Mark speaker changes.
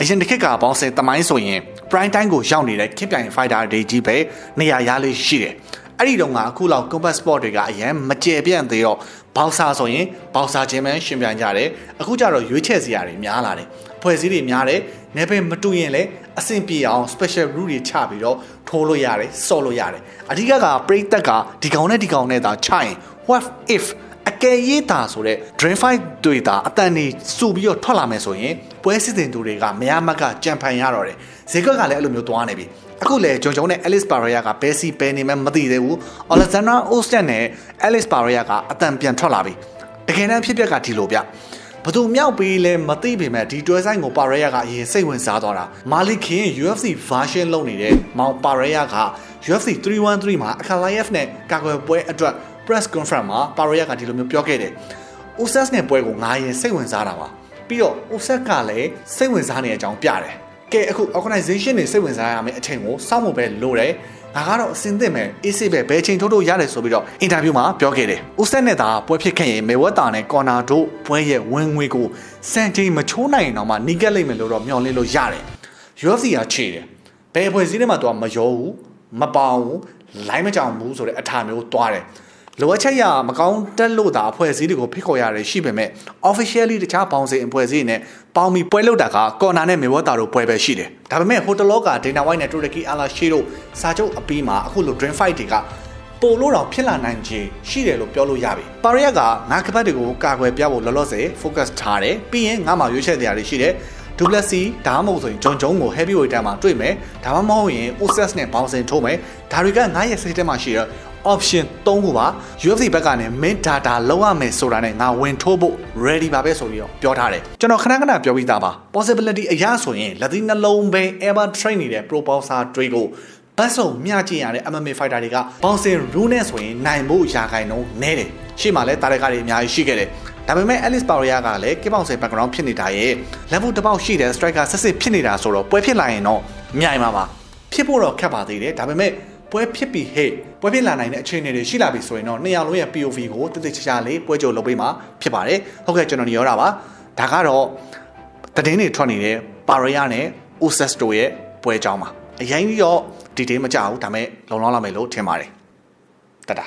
Speaker 1: အရင်တစ်ခေတ်ကဘောင်းစင်တမိုင်းဆိုရင် prime time ကိုရောက်နေတဲ့ခေတ်ပြိုင် fighter တွေကြီးပဲနေရာရလေးရှိတယ်အဲ့ဒီတော့ကအခုလောက် combat sport တွေကအရင်မကျေပြန့်သေးတော့ဘောက်ဆာဆိုရင်ဘောက်ဆာချင်းပဲရှင်ပြိုင်ကြတယ်အခုကျတော့ရွေးချယ်စရာတွေများလာတယ်ဖွဲ့စည်းတွေများတယ်နေပင်မတူရင်လည်းအဆင်ပြေအောင် special rule တွေချပြီးတော့ထိုးလို့ရတယ်စော့လို့ရတယ်အဓိကကပရိသတ်ကဒီကောင်နဲ့ဒီကောင်နဲ့သာချရင် what if အကယ်ရေးတာဆိုတဲ့ drain fight တွေတာအတန်နေစုပြီးတော့ထွက်လာမယ်ဆိုရင်ပွဲစစ်တင်သူတွေကမရမတ်ကကြံဖန်ရတော့တယ်ဈေးကွက်ကလည်းအဲ့လိုမျိုးသွားနေပြီအခုလေဂျုံဂျုံနဲ့ Alice Barria ကဘယ်စီဘယ်နေမှမသိသေးဘူး Alexander Ostet နဲ့ Alice Barria ကအတန်ပြန်ထွက်လာပြီတကယ်တမ်းဖြစ်ပျက်ကဒီလိုဗျဘသူမြောက်ပြီးလဲမသိပေမဲ့ဒီတွဲဆိုင်ကိုပါရယာကအရင်စိတ်ဝင်စားသွားတာမာလီခင် UFC version လုပ်နေတဲ့မောင်ပါရယာက UFC 313မှာအခါလိုင်ယက်နဲ့ကာကွယ်ပွဲအတွက် press conference မှာပါရယာကဒီလိုမျိုးပြောခဲ့တယ်။ Usas နဲ့ပွဲကိုငါရင်စိတ်ဝင်စားတာပါ။ပြီးတော့ Usas ကလည်းစိတ်ဝင်စားနေတဲ့အကြောင်းပြတယ်။ကဲအခု organization တွေစိတ်ဝင်စားရမယ့်အချိန်ကိုစောင့်ဖို့ပဲလိုတယ်။ငါကတော့အစင်သစ်မဲ့အေးဆေးပဲဘယ်ချိန်ထိုးထိုးရတယ်ဆိုပြီးတော့အင်တာဗျူးမှာပြောခဲ့တယ်။ဦးဆက်နဲ့သာပွဲဖြစ်ခဲ့ရင်မေဝတ်တာနဲ့ကော်နာတို့ပွဲရဲ့ဝင်ငွေကိုစံချိန်မချိုးနိုင်ရင်တော့မှနီးကက်လိမ့်မယ်လို့တော့မျှော်လင့်လို့ရတယ်။ UFC ကခြေတယ်။ဘယ်အဖွဲ့အစည်းတွေမှာတော့မရောဘူးမပေါအောင်လိုင်းမကြောင်ဘူးဆိုတဲ့အထာမျိုးသွားတယ်။ လိုအပ်ချက်ရမကောင်းတက်လို့သာအဖွဲ့အစည်းတွေကိုဖိတ်ခေါ်ရတယ်ရှိပေမဲ့ officially တခြားပေါင်းစင်အဖွဲ့အစည်းတွေနဲ့ပေါင်းပြီးပွဲလုပ်တာကကော်နာနဲ့မေဝတ်တာတို့ပွဲပဲရှိတယ်။ဒါပေမဲ့ဟိုတလောကဒေနာဝိုင်းနဲ့တူရကီအာလာရှိတို့စာချုပ်အပြီးမှာအခုလို dream fight တွေကပို့လို့တော့ဖြစ်လာနိုင်ခြင်းရှိတယ်လို့ပြောလို့ရပြီ။ပါရီယက်ကငါကပတ်တွေကိုကာကွယ်ပြဖို့လောလောဆယ် focus ထားတယ်။ပြီးရင်ငါမှရွေးချယ်တရားတွေရှိတယ်။ ဒူပလက်စီဒါမှမဟုတ်ဆိုရင်ဂျွန်ဂျုံကို heavyweight တန်းမှာတွေ့မယ်။ဒါမှမဟုတ်ရင် OSS နဲ့ဘောင်စင်ထိုးမယ်။ဒါတွေကငါရဲ့စိတ်ထဲမှာရှိတဲ့ option 3ခုပါ UFC ဘက်ကနေ main data လောက်ရမယ်ဆိုတာနဲ့ငါဝင်ထိုးဖို့ ready ပါပဲဆိုပြီးတော့ပြောထားတယ်ကျွန်တော်ခဏခဏပြောပြီးသားပါ possibility အရဆိုရင်လက်သီးနှလုံးပဲ ever train နေတဲ့ pro boxer တွေကိုဘတ်စုံမျှကျင်ရတဲ့ MMA fighter တွေကဘောင်စင် rule နဲ့ဆိုရင်နိုင်ဖို့ရာခိုင်နှုန်းနည်းတယ်ရှေ့မှာလည်းတာရကတွေအများကြီးရှိခဲ့တယ် ဒါပေမဲ့ Alice Barria ကလည်းကေပေါင်စင် background ဖြစ်နေတာရဲ့ level တစ်ပေါက်ရှိတဲ့ striker ဆက်စစ်ဖြစ်နေတာဆိုတော့ပွဲဖြစ်လာရင်တော့မြိုင်ပါပါဖြစ်ဖို့တော့ခက်ပါသေးတယ်ဒါပေမဲ့ပွဲဖြစ်ပြီးဟဲ့ပွဲဖြစ်လာနိုင်တဲ့အခြေအနေတွေရှိလာပြီဆိုရင်တော့နှစ်ယောက်လုံးရဲ့ POV ကိုတိတိကျကျလေးပွဲကြိုလုပ်ပေးမှာဖြစ်ပါတယ်ဟုတ်ကဲ့ကျွန်တော်ညောတာပါဒါကတော့တည်င်းတွေထွက်နေတဲ့ပါရီယာနဲ့ Oses တို့ရဲ့ပွဲကြောင်းပါအရင်ကြီးတော့ detail မကြဘူးဒါပေမဲ့လုံလောက်လာမယ်လို့ထင်ပါတယ်တတာ